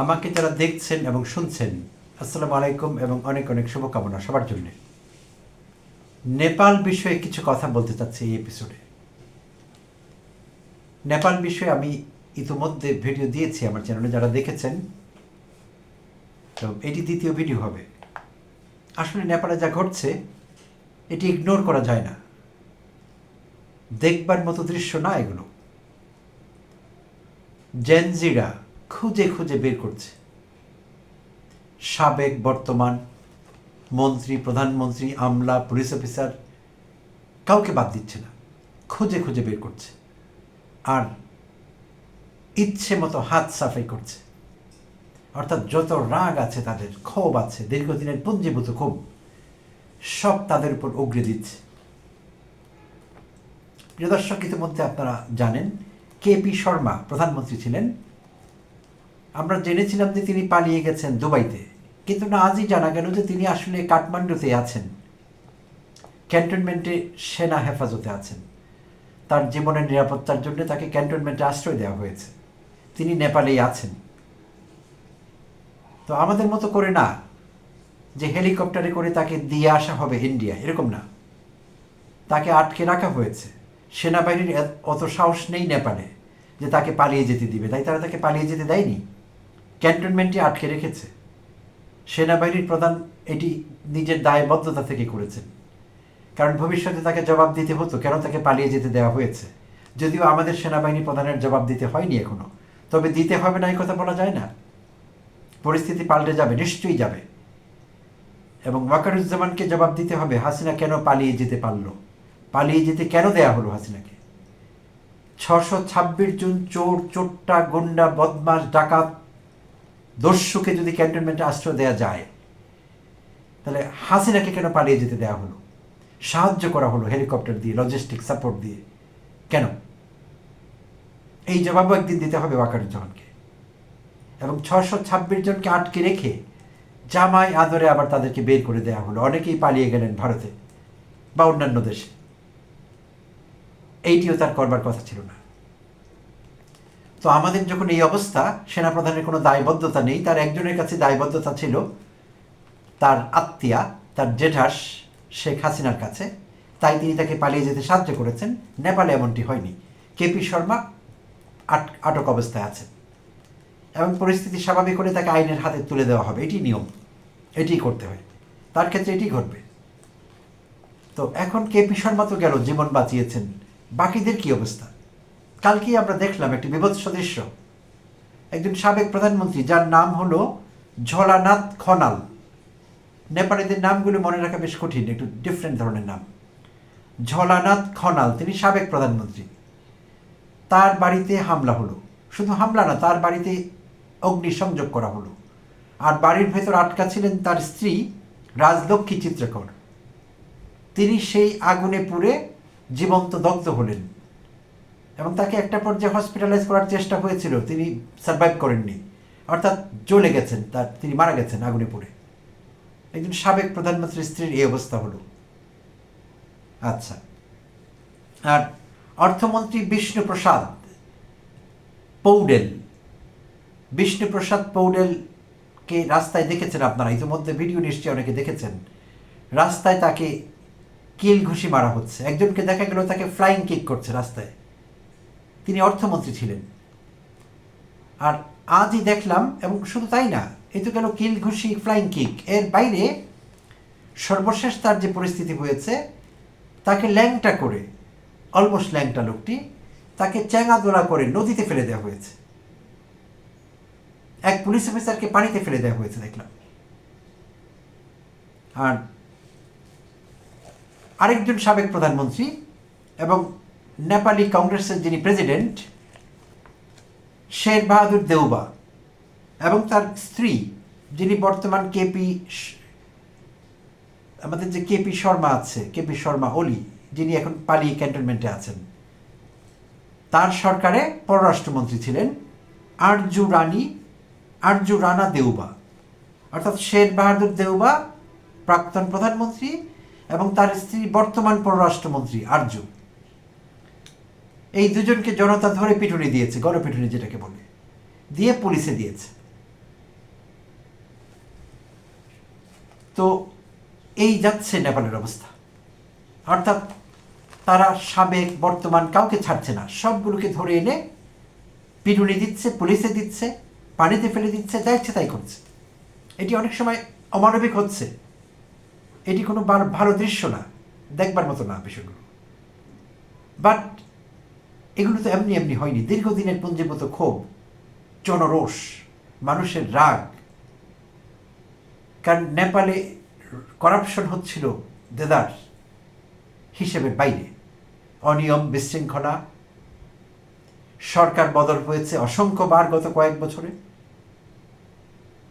আমাকে যারা দেখছেন এবং শুনছেন, আসসালামু আলাইকুম এবং অনেক অনেক শুভকামনা সবার জন্য। নেপাল বিষয়ে কিছু কথা বলতে চাচ্ছি এই এপিসোডে নেপাল বিষয়ে আমি ইতিমধ্যে ভিডিও দিয়েছি আমার চ্যানেলে যারা দেখেছেন। তো এটি দ্বিতীয় ভিডিও হবে। আসলে নেপালে যা ঘটছে, এটি ইগনোর করা যায় না। দেখবার মতো দৃশ্য না এগুলো। জেনজিরা খুঁজে খুঁজে বের করছে। সাবেক বর্তমান মন্ত্রী, প্রধানমন্ত্রী, আমলা, পুলিশ অফিসার কাউকে বাদ দিচ্ছে না, খুঁজে খুঁজে বের করছে। আর ইচ্ছে মতো হাত সাফাই করছে। অর্থাৎ যত রাগ আছে তাদের, ক্ষোভ আছে, দীর্ঘদিনের পুঞ্জীভূত ক্ষোভ, সব তাদের উপর উগড়ে দিচ্ছে। প্রিয় দর্শক, ইতিমধ্যে আপনারা জানেন, কে পি শর্মা প্রধানমন্ত্রী ছিলেন। আমরা জেনেছিলাম যে তিনি পালিয়ে গেছেন দুবাইতে। কিন্তু না আজই জানা গেল যে তিনি আসলে কাঠমান্ডুতে আছেন। ক্যান্টনমেন্টে সেনা হেফাজতে আছেন। তার জীবনের নিরাপত্তার জন্য তাকে ক্যান্টনমেন্টে আশ্রয় দেওয়া হয়েছে। তিনি নেপালেই আছেন। তো আমাদের মতো করে না, যে হেলিকপ্টারে করে তাকে দিয়ে আসা হবে ইন্ডিয়া, এরকম না। তাকে আটকে রাখা হয়েছে। সেনাবাহিনীর অত সাহস নেই নেপালে যে তাকে পালিয়ে যেতে দিবে। তাই তারা তাকে পালিয়ে যেতে দেয়নি? ক্যান্টনমেন্টে আটকে রেখেছে। সেনাবাহিনীর প্রধান এটি নিজের দায়বদ্ধতা থেকে করেছেন। কারণ ভবিষ্যতে তাকে জবাব দিতে হতো, কেন তাকে পালিয়ে যেতে দেওয়া হয়েছে। যদিও আমাদের সেনাবাহিনী প্রধানের জবাব দিতে হয়নি এখনও, তবে দিতে হবে না এই কথা বলা যায় না। পরিস্থিতি পাল্টে যাবে, নিশ্চয়ই যাবে। এবং ওয়াকারুজ্জামানকে জবাব দিতে হবে, হাসিনা কেন পালিয়ে যেতে পারল? পালিয়ে যেতে কেন দেয়া হলো হাসিনাকে? ছশো ছাব্বিশ জন চোর চোট্টা গুন্ডা বদমাস ডাকাত দস্যুকে যদি ক্যান্টনমেন্টে আশ্রয় দেওয়া যায়, তাহলে হাসিনাকে কেন পালিয়ে যেতে দেওয়া হলো? সাহায্য করা হলো হেলিকপ্টার দিয়ে লজিস্টিক সাপোর্ট দিয়ে। কেন? এই জবাবও একদিন দিতে হবে ওয়াকারুজ্জামানকে। এবং ছশো ছাব্বিশ জনকে আটকে রেখে জামাই আদরে আবার তাদেরকে বের করে দেওয়া হলো। অনেকেই পালিয়ে গেলেন ভারতে বা অন্যান্য দেশে। এইটিও তার করবার কথা ছিল না। তো আমাদের যখন এই অবস্থা, সেনাপ্রধানের কোনো দায়বদ্ধতা নেই, তার একজনের কাছে দায়বদ্ধতা ছিল তার আত্মীয়া, তার জেঠাস শেখ হাসিনার কাছে। তাই তিনি তাকে পালিয়ে যেতে সাহায্য করেছেন। নেপালে এমনটি হয়নি। কেপি শর্মা আট, আটক অবস্থায় আছেন। এবং পরিস্থিতি স্বাভাবিক হলে তাকে আইনের হাতে তুলে দেওয়া হবে। এটি নিয়ম। এটি করতে হয়। তার ক্ষেত্রে এটি ঘটবে। তো এখন কেপি শর্মা তো গেল, জীবন বাঁচিয়েছেন। বাকিদের কি অবস্থা? কালকেই আমরা দেখলাম একটি বিভৎস দৃশ্য। একজন সাবেক প্রধানমন্ত্রী, যার নাম হলো ঝলানাথ খনাল। নেপালিদের নামগুলো মনে রাখা বেশ কঠিন, একটু ডিফারেন্ট ধরনের নাম। ঝলানাথ খনাল, তিনি সাবেক প্রধানমন্ত্রী। তার বাড়িতে হামলা হলো। শুধু হামলা না, তার বাড়িতে অগ্নিসংযোগ করা হলো। আর বাড়ির ভেতর আটকা ছিলেন তার স্ত্রী রাজলক্ষ্মী চিত্রকর। তিনি সেই আগুনে পুড়ে জীবন্ত দগ্ধ হলেন। এবং তাকে একটা পর্যায়ে হসপিটালাইজ করার চেষ্টা হয়েছিল, তিনি সার্ভাইভ করেননি। অর্থাৎ জ্বলে গেছেন, তার, তিনি মারা গেছেন আগুনে পুড়ে। একজন সাবেক প্রধানমন্ত্রীর স্ত্রীর এই অবস্থা হলো। আচ্ছা। আর অর্থমন্ত্রী বিষ্ণুপ্রসাদ পৌডেল, বিষ্ণুপ্রসাদ পৌডেলকে রাস্তায় দেখেছেন আপনারা? ইতিমধ্যে ভিডিও নিশ্চয়ই অনেকে দেখেছেন। রাস্তায় তাকে কিল ঘুষি মারা হচ্ছে। একজনকে দেখা গেল তাকে ফ্লাইং কিক করছে রাস্তায়। তিনি অর্থমন্ত্রী ছিলেন। আর আজই দেখলাম, এবং শুধু তাই না, এ তো গেল কিল ঘুষি, ফ্লাইং কিক। এর বাইরে সর্বশেষ তার যে পরিস্থিতি হয়েছে, তাকে ল্যাংটা করে, অলমোস্ট ল্যাংটা লোকটি, তাকে চ্যাঙা দোলা করে নদীতে ফেলে দেওয়া হয়েছে। এক পুলিশ অফিসারকে পানিতে ফেলে দেওয়া হয়েছে, দেখলাম। আর আরেকজন সাবেক প্রধানমন্ত্রী এবং নেপালি কংগ্রেসের যিনি প্রেসিডেন্ট শের বাহাদুর দেউবা এবং তার স্ত্রী, যিনি বর্তমান কেপি আমাদের যে কেপি শর্মা আছে কেপি শর্মা ওলি যিনি এখন পালিয়ে ক্যান্টনমেন্টে আছেন। তার সরকারে পররাষ্ট্রমন্ত্রী ছিলেন আরজু রানী আরজু রানা দেউবা অর্থাৎ শের বাহাদুর দেউবা প্রাক্তন প্রধানমন্ত্রী, এবং তার স্ত্রী বর্তমান পররাষ্ট্রমন্ত্রী আরজু এই দুজনকে জনতা ধরে পিটুনি দিয়েছে, গণপিটুনি যেটাকে বলে। দিয়ে পুলিশে দিয়েছে। তো এই যাচ্ছে নেপালের অবস্থা। অর্থাৎ তারা সাবেক বর্তমান কাউকে ছাড়ছে না। সবগুলোকে ধরে এনে পিটুনি দিচ্ছে, পুলিশে দিচ্ছে, পানিতে ফেলে দিচ্ছে, যা ইচ্ছে তাই করছে। এটি অনেক সময় অমানবিক হচ্ছে। এটি কোনো ভালো দৃশ্য না। দেখবার মতো না বিষয়গুলো। বাট এগুলো তো এমনি এমনি হয়নি। দীর্ঘদিনের পুঞ্জীভূত ক্ষোভ, জনরোষ, মানুষের রাগ। কারণ নেপালে করাপশন হচ্ছিল দেদার হিসেবে বাইরে। অনিয়ম, বিশৃঙ্খলা, সরকার বদল হয়েছে অসংখ্যবার গত কয়েক বছরে।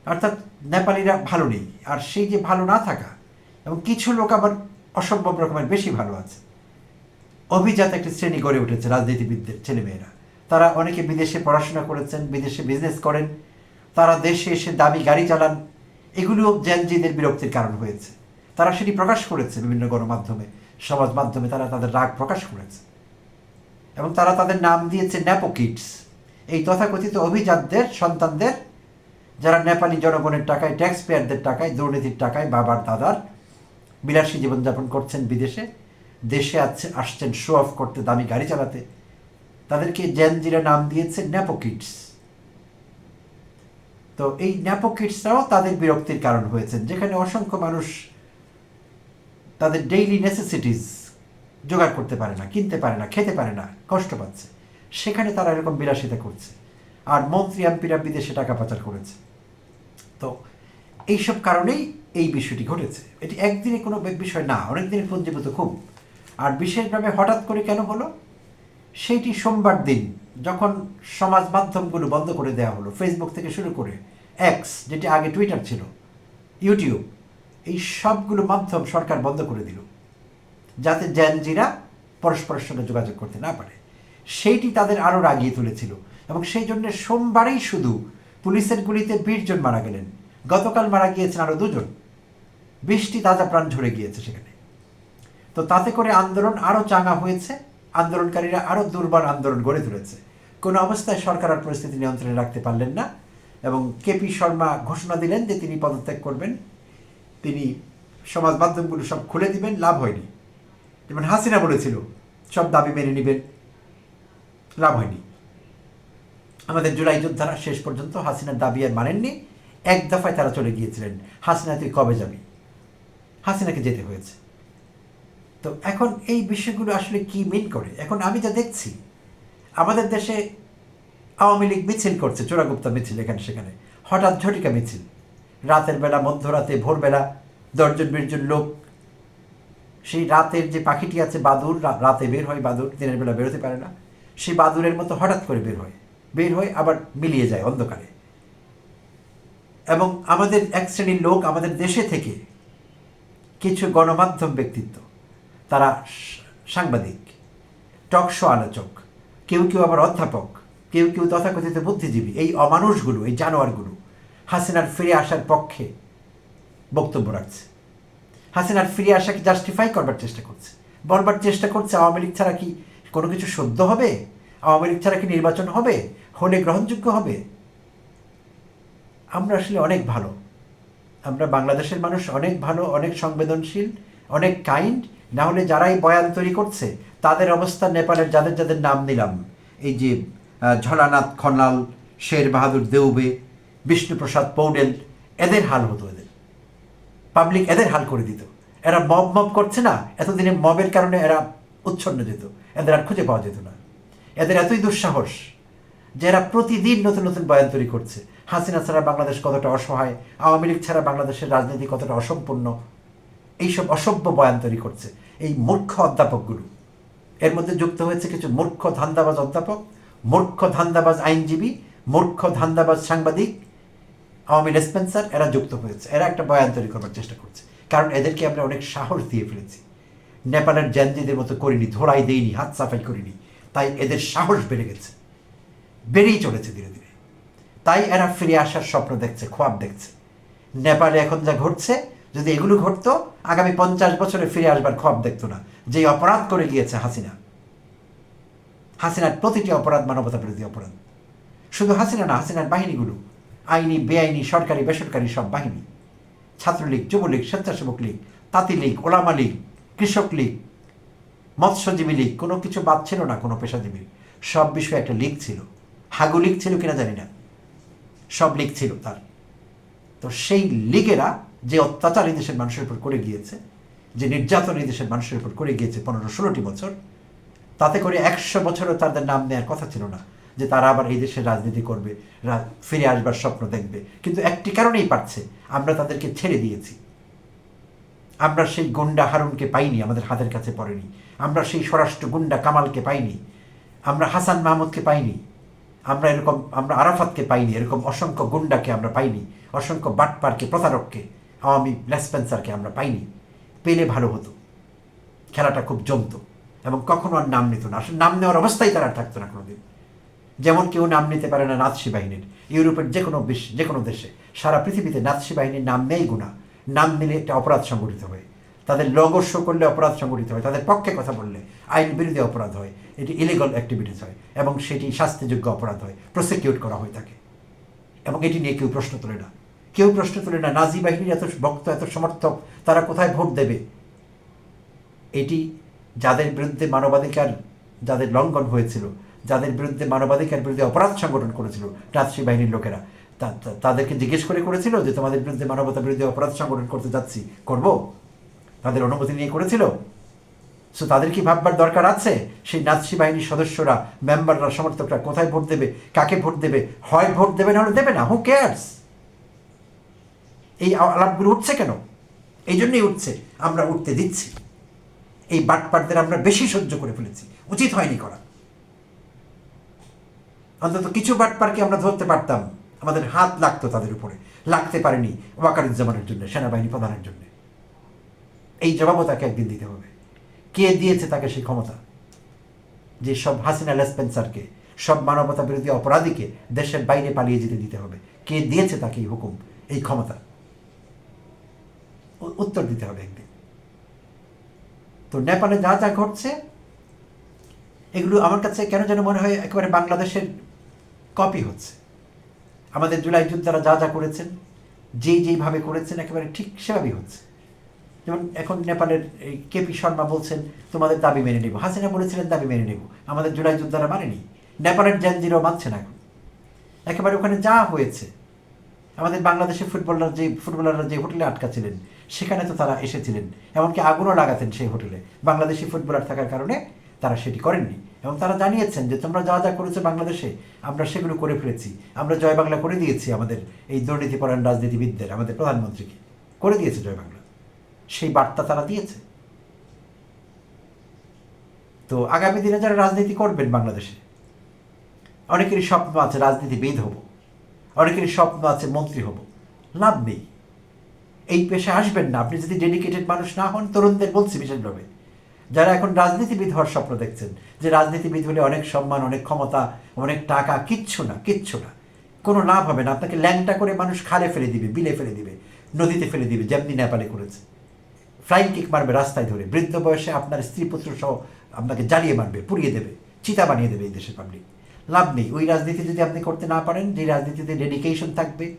অর্থাৎ নেপালিরা ভালো নেই। আর সেই যে ভালো না থাকা, এবং কিছু লোক আবার অসম্ভব রকমের বেশি ভালো আছে। অভিজাত একটি শ্রেণি গড়ে উঠেছে রাজনীতিবিদদের, ছেলেমেয়েরা। তারা অনেকে বিদেশে পড়াশোনা করেছেন, বিদেশে বিজনেস করেন, তারা দেশে এসে দামি গাড়ি চালান, এগুলিও জেনজিদের বিরক্তির কারণ হয়েছে। তারা সেটি প্রকাশ করেছে বিভিন্ন গণমাধ্যমে, সমাজ মাধ্যমে তারা তাদের রাগ প্রকাশ করেছে। এবং তারা তাদের নাম দিয়েছে ন্যাপো কিডস এই তথাকথিত অভিজাতদের, সন্তানদের, যারা নেপালি জনগণের টাকায় ট্যাক্স পেয়ারদের টাকায়, দুর্নীতির টাকায় বাবার, দাদার বিলাসী জীবনযাপন করছেন বিদেশে দেশে আছে, আসছেন শো অফ করতে, দামি গাড়ি চালাতে। তাদেরকে জেনজিরা নাম দিয়েছে ন্যাপো কিডস তো এই ন্যাপো কিডসরাও তাদের বিরক্তির কারণ হয়েছেন, যেখানে অসংখ্য মানুষ তাদের ডেইলি নেসেসিটিস জোগাড় করতে পারে না, কিনতে পারে না, খেতে পারে না, কষ্ট পাচ্ছে। সেখানে তারা এরকম বিলাসিতা করছে। আর মন্ত্রী, এমপিরা বিদেশে টাকা পাচার করেছে। তো এইসব কারণেই এই বিষয়টি ঘটেছে। এটি একদিনে কোনো বিষয় না অনেক দিনের পুঞ্জীভূত খুব। আর বিশেষভাবে হঠাৎ করে কেন হলো? সেইটি সোমবার দিন, যখন সমাজ মাধ্যমগুলো বন্ধ করে দেওয়া হলো ফেসবুক থেকে শুরু করে এক্স যেটি আগে টুইটার ছিল ইউটিউব এই সবগুলো মাধ্যম সরকার বন্ধ করে দিল, যাতে জ্যানজিরা পরস্পরের সঙ্গে যোগাযোগ করতে না পারে। সেইটি তাদের আরও রাগিয়ে তুলেছিল এবং সেই জন্য সোমবারেই শুধু পুলিশের গুলিতে বিশ জন মারা গেলেন। গতকাল মারা গিয়েছেন আরও দুজন। বৃষ্টি তাজা প্রাণ ঝরে গিয়েছে সেখানে। তো তাতে করে আন্দোলন আরও চাঙা হয়েছে, আন্দোলনকারীরা আরও দুর্বার আন্দোলন গড়ে তুলেছে। কোনো অবস্থায় সরকার আর পরিস্থিতি নিয়ন্ত্রণে রাখতে পারলেন না এবং কেপি শর্মা ঘোষণা দিলেন যে তিনি পদত্যাগ করবেন। তিনি সমাজ মাধ্যমগুলো সব খুলে দিবেন, লাভ হয়নি। যেমন হাসিনা বলেছিল, সব দাবি মেনে নেবেন, লাভ হয়নি। আমাদের জুলাই যোদ্ধারা শেষ পর্যন্ত হাসিনার দাবি আর মানেননি। এক দফায় তারা চলে গিয়েছিলেন। হাসিনা তুই কবে যাবি? হাসিনাকে যেতে হয়েছে। তো এখন এই বিষয়গুলো আসলে কি মিন করে? এখন আমি যা দেখছি, আমাদের দেশে আওয়ামী লীগ মিছিল করছে, চোরাগুপ্তা মিছিল এখানে সেখানে। হঠাৎ ঝটিকা মিছিল। রাতের বেলা, মধ্যরাতে, ভোরবেলা, দশজন বিশজন লোক। সেই রাতের যে পাখিটি আছে বাদুর রাতে বের হয় বাদুর দিনের বেলা বেরোতে পারে না। সেই বাদুরের মতো হঠাৎ করে বের হয়। বের হয়ে আবার মিলিয়ে যায় অন্ধকারে। এবং আমাদের এক শ্রেণির লোক আমাদের দেশে থেকে কিছু গণমাধ্যম ব্যক্তিত্ব তারা সাংবাদিক, টক শো আলোচক, কেউ কেউ আবার অধ্যাপক, কেউ কেউ তথাকথিত বুদ্ধিজীবী, এই অমানুষগুলো, এই জানোয়ারগুলো হাসিনার ফিরে আসার পক্ষে বক্তব্য রাখছে। হাসিনার ফিরে আসাকে জাস্টিফাই করবার চেষ্টা করছে। বলবার চেষ্টা করছে, আওয়ামী লীগ ছাড়া কি কোনো কিছু সদ্য হবে? আওয়ামী লীগ ছাড়া কি নির্বাচন হবে? হলে গ্রহণযোগ্য হবে? আমরা আসলে অনেক ভালো। আমরা বাংলাদেশের মানুষ অনেক ভালো, অনেক সংবেদনশীল, অনেক কাইন্ড না হলে যারাই বয়ান তৈরি করছে, তাদের অবস্থা নেপালের যাদের যাদের নাম নিলাম। এই যে ঝলানাথ খনাল শের বাহাদুর দেউবে, বিষ্ণুপ্রসাদ পৌডেল, এদের হাল হতো এদের। পাবলিক এদের হাল করে দিত। এরা মব মব করছে না, এতদিনে মবের কারণে এরা উচ্ছন্ন যেত। এদের আর খুঁজে পাওয়া যেত না। এদের এতই দুঃসাহস যে এরা প্রতিদিন নতুন নতুন বয়ান তৈরি করছে। হাসিনা ছাড়া বাংলাদেশ কতটা অসহায়, আওয়ামী লীগ ছাড়া বাংলাদেশের রাজনীতি কতটা অসম্পূর্ণ এইসব অসভ্য বয়ান তৈরি করছে। এই মূর্খ অধ্যাপকগুলো। এর মধ্যে যুক্ত হয়েছে কিছু মূর্খ ধান্দাবাজ অধ্যাপক, মূর্খ ধান্দাবাজ আইনজীবী, মূর্খ ধান্দাবাজ সাংবাদিক, আওয়ামী রেসপেন্সার এরা যুক্ত হয়েছে। এরা একটা বয়ান তৈরি করবার চেষ্টা করছে। কারণ এদেরকে আমরা অনেক সাহস দিয়ে ফেলেছি। নেপালের জ্যানজিদের মতো করিনি ধরাই দেইনি, হাত সাফাই করিনি। তাই এদের সাহস বেড়ে গেছে। বেড়েই চলেছে ধীরে ধীরে। তাই এরা ফিরে আসার স্বপ্ন দেখছে, খোয়াব দেখছে। নেপালে এখন যা ঘটছে যদি এগুলো ঘটতো, আগামী পঞ্চাশ বছরে ফিরে আসবার খব দেখতো না। যে অপরাধ করে গিয়েছে হাসিনা। হাসিনার প্রতিটি অপরাধ মানবতা বিরোধী অপরাধ। শুধু হাসিনা না, হাসিনার বাহিনীগুলো। আইনি, বেআইনি, সরকারি, বেসরকারি সব বাহিনী। ছাত্রলীগ, যুবলীগ, স্বেচ্ছাসেবক লীগ, তাঁতি লীগ, ওলামা লীগ, কৃষক লীগ, মৎস্যজীবী লীগ, কোনো কিছু বাদ ছিল না কোনো পেশাজীবীর সব বিষয়ে একটা লীগ ছিল। হাগু লীগ ছিল কিনা জানি না। সব লীগ ছিল তার। তো সেই লীগেরা যে অত্যাচার এই দেশের মানুষের উপর করে গিয়েছে, যে নির্যাতন এই দেশের মানুষের উপর করে গিয়েছে পনেরো ষোলোটি বছর, তাতে করে একশো বছরও তাদের নাম নেওয়ার কথা ছিল না, যে তারা আবার এই দেশের রাজনীতি করবে ফিরে আসবার স্বপ্ন দেখবে। কিন্তু একটি কারণেই পারছে, আমরা তাদেরকে ছেড়ে দিয়েছি। আমরা সেই গুন্ডা হারুনকে পাইনি, আমাদের হাতের কাছে পড়েনি। আমরা সেই স্বরাষ্ট্র গুন্ডা কামালকে পাইনি। আমরা হাসান মাহমুদকে পাইনি। আমরা এরকম, আমরা আরাফাতকে পাইনি। এরকম অসংখ্য গুন্ডাকে আমরা পাইনি। অসংখ্য বাটপারকে, প্রতারককে। আওয়ামী লেসপেন্সারকে আমরা পাইনি। পেলে ভালো হতো। খেলাটা খুব জমতো এবং কখনো আর নাম নিত না। আসলে নাম নেওয়ার অবস্থায় তারা আর থাকতো না কোনোদিন। যেমন কেউ নাম নিতে পারে না নাৎসি বাহিনীর। ইউরোপের যে কোনো বিশ্ব যে কোনো দেশে। সারা পৃথিবীতে নাৎসি বাহিনীর নাম নেই গুণা নাম নিলে একটা অপরাধ সংগঠিত হয়। তাদের লগো শো করলে অপরাধ সংগঠিত হয়। তাদের পক্ষে কথা বললে আইন বিরোধী অপরাধ হয়। এটি ইলিগাল অ্যাক্টিভিটিস হয় এবং সেটি শাস্তিযোগ্য অপরাধ হয়। প্রসিকিউট করা হয়ে থাকে। এবং এটি নিয়ে কেউ প্রশ্ন তোলে না। কেউ প্রশ্ন তোলে না, নাজি বাহিনীর এত ভক্ত এত সমর্থক, তারা কোথায় ভোট দেবে? এটি যাদের বিরুদ্ধে মানবাধিকার, যাদের লঙ্ঘন হয়েছিল, যাদের বিরুদ্ধে মানবাধিকার বিরুদ্ধে অপরাধ সংগঠন করেছিল নাৎসি বাহিনীর লোকেরা। তাদেরকে জিজ্ঞেস করে করেছিল যে, তোমাদের বিরুদ্ধে মানবতা বিরুদ্ধে অপরাধ সংগঠন করতে যাচ্ছি, করব? তাদের অনুমতি নিয়ে করেছিল। সো তাদের কি ভাববার দরকার আছে? সেই নাৎসি বাহিনীর সদস্যরা, মেম্বাররা, সমর্থকরা কোথায় ভোট দেবে? কাকে ভোট দেবে? হয় ভোট দেবে না হলে দেবে না? হু কেয়ার্স এই আলাপগুলো উঠছে কেন? এই জন্যই উঠছে, আমরা উঠতে দিচ্ছি। এই বাটপাটদের আমরা বেশি সহ্য করে ফেলেছি, উচিত হয়নি করা। অন্তত কিছু বাটপারকে আমরা ধরতে পারতাম, আমাদের হাত লাগতো তাদের উপরে, লাগতে পারেনি ওয়াকারুজ্জামানের জন্য, সেনাবাহিনী প্রধানের জন্য। এই জবাবও তাকে একদিন দিতে হবে। কে দিয়েছে তাকে সেই ক্ষমতা? যে সব হাসিনা লেসপেন্সারকে, সব মানবতা বিরোধী অপরাধীকে দেশের বাইরে পালিয়ে যেতে দিতে হবে। কে দিয়েছে তাকে এই হুকুম, এই ক্ষমতা? উত্তর দিতে হবে একদিন। তো নেপালে যা যা ঘটছে, এগুলো আমার কাছে কেন যেন মনে হয় একেবারে বাংলাদেশের কপি হচ্ছে। আমাদের জুলাই যোদ্ধারা যা যা করেছেন, যেই যেইভাবে করেছেন, একেবারে ঠিক সেভাবেই হচ্ছে। যেমন এখন নেপালের এই কেপি শর্মা বলছেন, তোমাদের দাবি মেনে নেব। হাসিনা বলেছিলেন, দাবি মেনে নেব। আমাদের জুলাই যোদ্ধারা মানেনি। নেপালের জ্যানজিরও মানছে না এখন। একেবারে ওখানে যা হয়েছে আমাদের বাংলাদেশের ফুটবলার যে, ফুটবলাররা যে হোটেলে আটকা ছিলেন সেখানে তো তারা এসেছিলেন। এমনকি আগুনও লাগাতেন সেই হোটেলে। বাংলাদেশি ফুটবলার থাকার কারণে তারা সেটি করেননি। এবং তারা জানিয়েছেন যে, তোমরা যা যা করেছ বাংলাদেশে, আমরা সেগুলো করে ফেলেছি। আমরা জয় বাংলা করে দিয়েছি আমাদের এই দুর্নীতিপরায়ণ রাজনীতিবিদদের, আমাদের প্রধানমন্ত্রীকে। করে দিয়েছে জয় বাংলা। সেই বার্তা তারা দিয়েছে। তো আগামী দিনে যারা রাজনীতি করবেন বাংলাদেশে, অনেকেরই স্বপ্ন আছে রাজনীতিবিদ হব। অনেকেরই স্বপ্ন আছে, মন্ত্রী হব। লাভ নেই। এই পেশে আসবেন না। আপনি যদি ডেডিকেটেড মানুষ না হন, তরুণদের বলছি বিশেষভাবে। যারা এখন রাজনীতিবিদ হওয়ার স্বপ্ন দেখছেন, যে রাজনীতিবিদ হলে অনেক সম্মান, অনেক ক্ষমতা, অনেক টাকা, কিচ্ছু না কিচ্ছু না। কোনো লাভ হবে না। আপনাকে ল্যাংটা করে মানুষ খালে ফেলে দিবে, বিলে ফেলে দিবে, নদীতে ফেলে দিবে, যেমনি নেপালে করেছে। ফ্লাইং কিক মারবে রাস্তায় ধরে। বৃদ্ধ বয়সে আপনার স্ত্রী পুত্র সহ আপনাকে জ্বালিয়ে মারবে, পুড়িয়ে দেবে, চিতা বানিয়ে দেবে এই দেশের পাবলিক লাভ নেই। ওই রাজনীতি যদি আপনি করতে না পারেন, যে রাজনীতিতে ডেডিকেশন থাকবে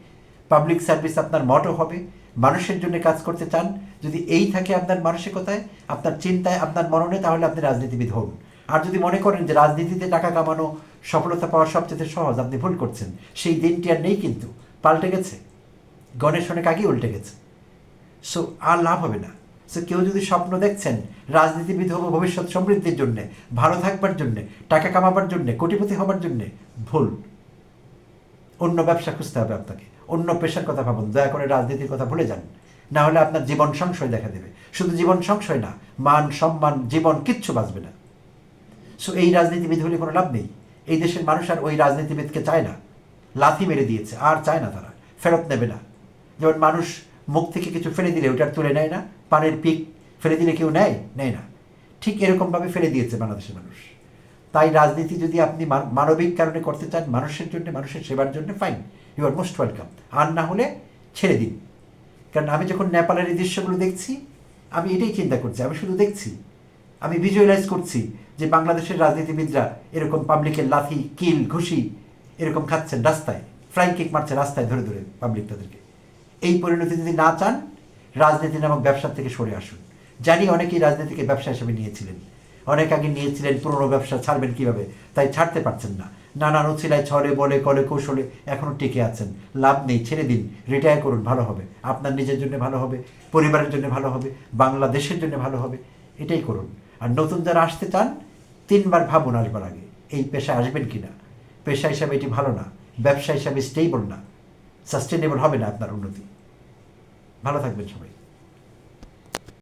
পাবলিক সার্ভিস আপনার মটো হবে, মানুষের জন্য কাজ করতে চান, যদি এই থাকে আপনার মানসিকতায়, আপনার চিন্তায়, আপনার মননে, তাহলে আপনি রাজনীতিবিদ হন। আর যদি মনে করেন যে রাজনীতিতে টাকা কামানো, সফলতা পাওয়া সবচেয়ে সহজ, আপনি ভুল করছেন। সেই দিনটি আর নেই কিন্তু। পাল্টে গেছে। গণেশ অনেক আগেই উল্টে গেছে। সো আর লাভ হবে না। সো কেউ যদি স্বপ্ন দেখছেন, রাজনীতিবিদ হব ভবিষ্যৎ সমৃদ্ধির জন্যে, ভালো থাকবার জন্যে, টাকা কামাবার জন্যে, কোটিপতি হবার জন্যে, ভুল। অন্য ব্যবসা খুঁজতে হবে আপনাকে। অন্য পেশার কথা ভাবুন, দয়া করে রাজনীতির কথা ভুলে যান। না হলে আপনার জীবন সংশয় দেখা দেবে। শুধু জীবন সংশয় না, মান, সম্মান, জীবন কিচ্ছু বাঁচবে না। সো এই রাজনীতিবিদ হলে কোনো লাভ নেই। এই দেশের মানুষ আর ওই রাজনীতিবিদকে চায় না। লাথি মেরে দিয়েছে, আর চায় না তারা। ফেরত নেবে না। যেমন মানুষ মুখ থেকে কিছু ফেলে দিলে, ওটা আর তুলে নেয় না। পানের পিক ফেলে দিলে কেউ নেয়? নেয় না। ঠিক এরকমভাবে ফেলে দিয়েছে বাংলাদেশের মানুষ। তাই রাজনীতি যদি আপনি মানবিক কারণে করতে চান, মানুষের জন্য, মানুষের সেবার জন্য fine you R most welcome আর না হলে ছেড়ে দিন। কারণ আমি যখন নেপালের এই দৃশ্যগুলো দেখছি, আমি এটাই চিন্তা করছি, আমি শুধু দেখছি। আমি ভিজুয়ালাইজ করছি যে বাংলাদেশের রাজনীতিবিদরা এরকম পাবলিকের লাথি, কিল, ঘুষি এরকম খাচ্ছেন রাস্তায় ফ্লাইং কিক মারছে রাস্তায় ধরে ধরে পাবলিক তাদেরকে। এই পরিণতি যদি না চান রাজনীতি নামক ব্যবসা থেকে সরে আসুন। জানি অনেকেই রাজনীতিকে ব্যবসা হিসেবে নিয়েছিলেন। অনেক আগে নিয়েছিলেন পুরনো ব্যবসা, ছাড়বেন কীভাবে? তাই ছাড়তে পারছেন না। নানান উচিলায় ছড়ে বলে, কলে কৌশলে এখনও টিকে আছেন। লাভ নেই, ছেড়ে দিন রিটায়ার করুন, ভালো হবে। আপনার নিজের জন্য ভালো হবে, পরিবারের জন্য ভালো হবে, বাংলাদেশের জন্য ভালো হবে, এটাই করুন। আর নতুন যারা আসতে চান, তিনবার ভাবুন আসবার আগে, এই পেশায় আসবেন কি না? পেশা হিসাবে এটি ভালো না, ব্যবসা হিসাবে স্টেবল না সাস্টেনেবল হবে না আপনার উন্নতি। ভালো থাকবেন সবাই।